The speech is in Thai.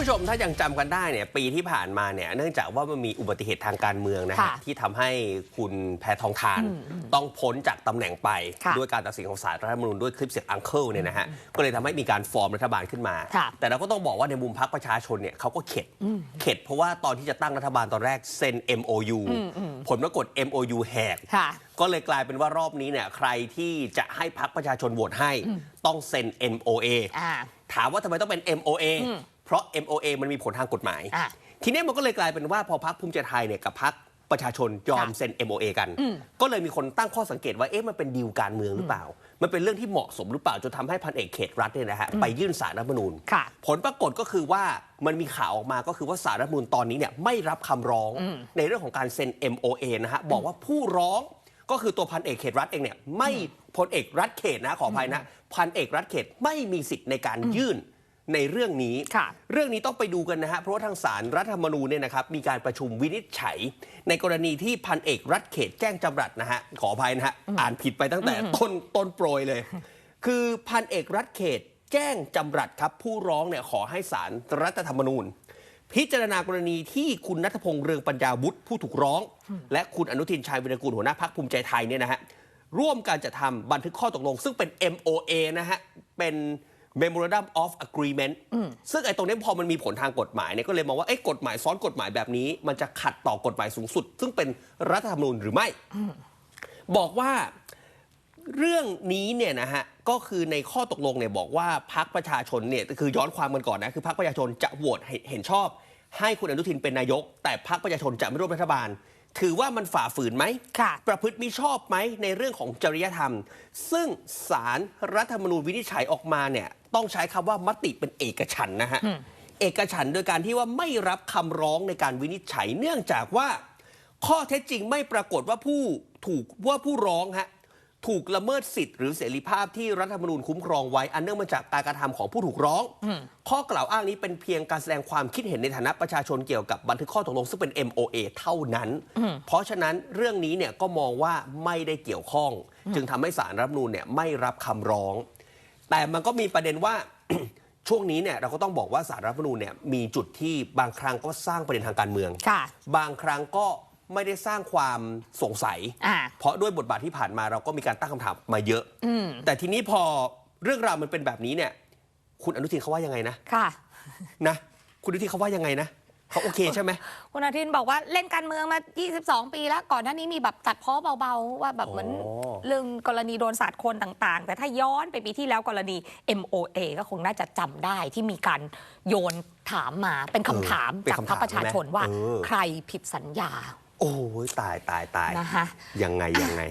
ผู้ชมถ้ายังจำกันได้เนี่ยปีที่ผ่านมาเนี่ยเนื่องจากว่ามันมีอุบัติเหตุทางการเมืองนะฮะค่ะที่ทำให้คุณแพทองทานต้องพ้นจากตำแหน่งไปค่ะด้วยการตัดสินของศาลรัฐธรรมนูญด้วยคลิปเสียงอังเคิลเนี่ยนะฮะก็เลยทำให้มีการฟอร์มรัฐบาลขึ้นมาค่ะแต่เราก็ต้องบอกว่าในมุมพรรคประชาชนเนี่ยเขาก็เข็ดเข็ดเพราะว่าตอนที่จะตั้งรัฐบาลตอนแรกเซ็น MOU ผลปรากฏ MOU แหกค่ะก็เลยกลายเป็นว่ารอบนี้เนี่ยใครที่จะให้พักประชาชนโหวตให้ ต้องเซ็น MOA อ่าถามว่าทำไมต้องเป็น MOA เพราะ MOA มันมีผลทางกฎหมาย อะ ทีนี้มันก็เลยกลายเป็นว่าพอพักภูมิใจไทยเนี่ยกับพักประชาชนยอมค่ะเซ็น MOA กันก็เลยมีคนตั้งข้อสังเกตว่าเอ๊ะมันเป็นดีลการเมืองหรือเปล่า มันเป็นเรื่องที่เหมาะสมหรือเปล่าจนทำให้พันเอกเขตรัฐเนี่ยนะฮะไปยื่นสารรัฐธรรมนูญ ค่ะ ผลปรากฏก็คือว่ามันมีข่าวออกมาก็คือว่าสารรัฐธรรมนูญตอนนี้เนี่ยไม่รับคำร้องในเรื่องของการเซ็น MOA นะฮะบอกว่าผู้ร้องก็คือตัวพันเอกเขตรัฐเองเนี่ยไม่พลเอกรัฐเขตนะขออภัยนะพันเอกรัฐเขตไม่มีสิทธิ์ในการยื่น ในเรื่องนี้ค่ะเรื่องนี้ต้องไปดูกันนะฮะ เพราะว่าทางสารรัฐธรรมนูญเนี่ยนะครับ มีการประชุมวินิจฉัย ในกรณีที่พันเอกรัฐเขตแจ้งจำรัดนะฮะ ขออภัยนะฮะ อ่านผิดไปตั้งแต่ต้นต้นโปรยเลย คือพันเอกรัฐเขตแจ้งจำรัดครับ ผู้ร้องเนี่ยขอให้สารรัฐธรรมนูญ พิจารณากรณีที่คุณนัทพงษ์เรืองปัญญาวุฒิผู้ถูกร้อง และคุณอนุทินชาญวิรกูลหัวหน้าพักภูมิใจไทยเนี่ยนะฮะร่วมการจะทำบันทึกข้อตกลง ซึ่งเป็น MOA นะฮะเป็น Memorandum of Agreement ซึ่งไอ้ตรงนี้พอมันมีผลทางกฎหมายเนี่ยก็เลยมองว่าเอ้กฎหมายซ้อนกฎหมายแบบนี้ มันจะขัดต่อกฎหมายสูงสุด ซึ่งเป็นรัฐธรรมนูญหรือไม่ บอกว่าเรื่องนี้เนี่ยนะฮะก็คือในข้อตกลงเนี่ยบอกว่าพักประชาชนเนี่ยคือย้อนความกันก่อนนะคือพักประชาชนจะโหวตเห็นชอบ ให้คุณอนุทินเป็นนายก แต่พักประชาชนจะไม่ร่วมรัฐบาล ถือว่ามันฝ่าฝืนไหมค่ะประพฤติมิชอบไหมในเรื่องของจริยธรรม ซึ่งสารรัฐธรรมนูญวินิจฉัยออกมาเนี่ยต้องใช้คำว่ามติเป็นเอกฉันท์นะฮะ เอกฉันท์โดยการที่ว่าไม่รับคำร้องในการวินิจฉัยเนื่องจากว่า ข้อเท็จจริงไม่ปรากฏว่าผู้ถูกว่าผู้ร้องฮะ ถูกละเมิดสิทธิ์หรือเสรีภาพที่รัฐธรรมนูญคุ้มครองไว้อันเนื่องมาจากการกระทำของผู้ถูกร้อง ข้อกล่าวอ้างนี้เป็นเพียงการแสดงความคิดเห็นในฐานะประชาชนเกี่ยวกับบันทึกข้อตกลงซึ่งเป็น MOA เท่านั้น เพราะฉะนั้นเรื่องนี้เนี่ยก็มองว่าไม่ได้เกี่ยวข้อง จึงทำให้สารรัฐธรรมนูญเนี่ยไม่รับคำร้อง แต่มันก็มีประเด็นว่าช่วงนี้เนี่ยเราก็ต้องบอกว่าสารรัฐธรรมนูญเนี่ยมีจุดที่บางครั้งก็สร้างประเด็นทางการเมืองค่ะบางครั้งก็ ไม่ได้สร้างความสงสัยอ่าเพราะด้วยบทบาทที่ผ่านมาเราก็มีการตั้งคำถามมาเยอะแต่ทีนี้พอเรื่องราวมันเป็นแบบนี้เนี่ย คุณอนุทินเขาว่ายังไงนะค่ะนะ คุณอนุทินเขาว่ายังไงนะเขาโอเคใช่ไหมคุณอาทินบอกว่าเล่นการเมืองมา 22 ปีแล้ว ก่อนหน้านี้มีแบบตัดเพ้อเบาๆ ว่าแบบเหมือนอ๋อเรื่องกรณีโดนสาดคนต่างๆ แต่ถ้าย้อนไปปีที่แล้วกรณี MOA ก็คงน่าจะจำได้ที่มีการโยนถามมาเป็นคำถามเป็นจากคำพรรคประชาชนว่าเออใครผิดสัญญา โอ้ยตายตายตายนะคะ ยังไงยังไง